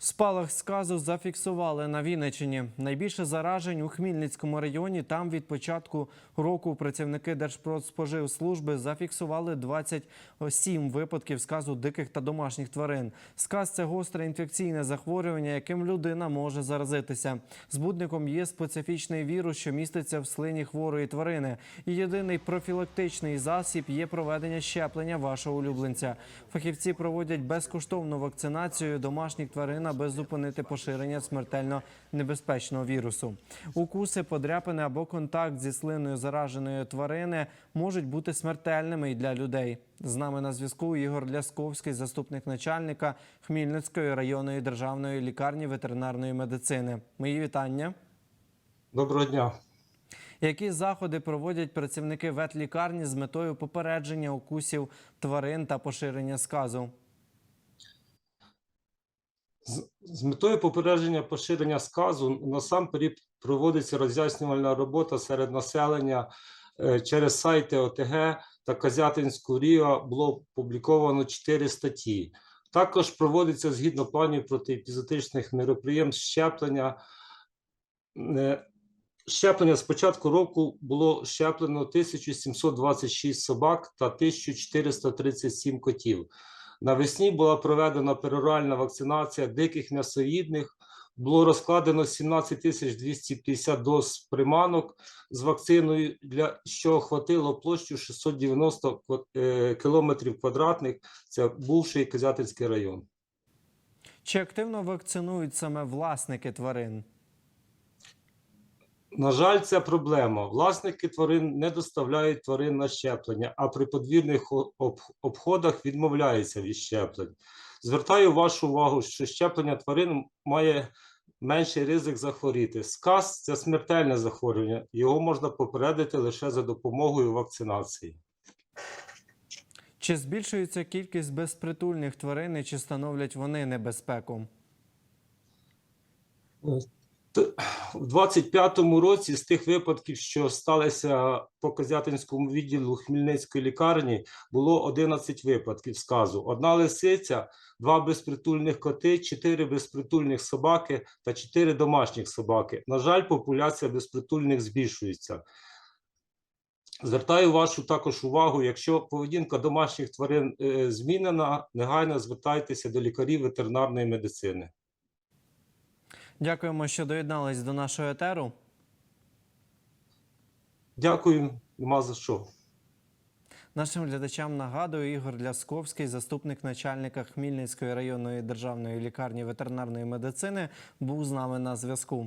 Спалах сказу зафіксували на Вінниччині. Найбільше заражень у Хмільницькому районі. Там від початку року працівники Держпродспоживслужби зафіксували 27 випадків сказу диких та домашніх тварин. Сказ – це гостре інфекційне захворювання, яким людина може заразитися. Збудником є специфічний вірус, що міститься в слині хворої тварини. І єдиний профілактичний засіб є проведення щеплення вашого улюбленця. Фахівці проводять безкоштовну вакцинацію домашніх тварин, аби зупинити поширення смертельно небезпечного вірусу. Укуси, подряпини або контакт зі слиною зараженої тварини можуть бути смертельними і для людей. З нами на зв'язку Ігор Лясковський, заступник начальника Хмільницької районної державної лікарні ветеринарної медицини. Мої вітання. Доброго дня. Які заходи проводять працівники ветлікарні з метою попередження укусів тварин та поширення сказу? З, з метою попередження поширення сказу насамперед проводиться роз'яснювальна робота серед населення Е, через сайти ОТГ та Казятинську РІО було опубліковано 4 статті. Також проводиться згідно планів протиепізотичних мероприємств щеплення. Е, Щеплення з початку року було щеплено 1726 собак та 1437 котів. Навесні була проведена пероральна вакцинація диких м'ясоїдних. Було розкладено 17 тисяч 250 доз приманок з вакциною, для що охватило площу 690 е, кілометрів квадратних. Це бувший Козятинський район. Чи активно вакцинують саме власники тварин? На жаль, це проблема. Власники тварин не доставляють тварин на щеплення, а при подвірних обходах відмовляються від щеплень. Звертаю вашу увагу, що щеплення тварин має менший ризик захворіти. Сказ це смертельне захворювання. Його можна попередити лише за допомогою вакцинації. Чи збільшується кількість безпритульних тварин і чи становлять вони небезпеку? В 25-му році з тих випадків, що сталися по Козятинському відділу Хмельницької лікарні, було 11 випадків сказу. Одна лисиця, два безпритульних коти, чотири безпритульних собаки та чотири домашніх собаки. На жаль, популяція безпритульних збільшується. Звертаю вашу також увагу, якщо поведінка домашніх тварин е, змінена, негайно звертайтеся до лікарів ветеринарної медицини. Дякуємо, що доєднались до нашого етеру. Дякую, нема за що. Нашим глядачам нагадую Ігор Лясковський, заступник начальника Хмільницької районної державної лікарні ветеринарної медицини, був з нами на зв'язку.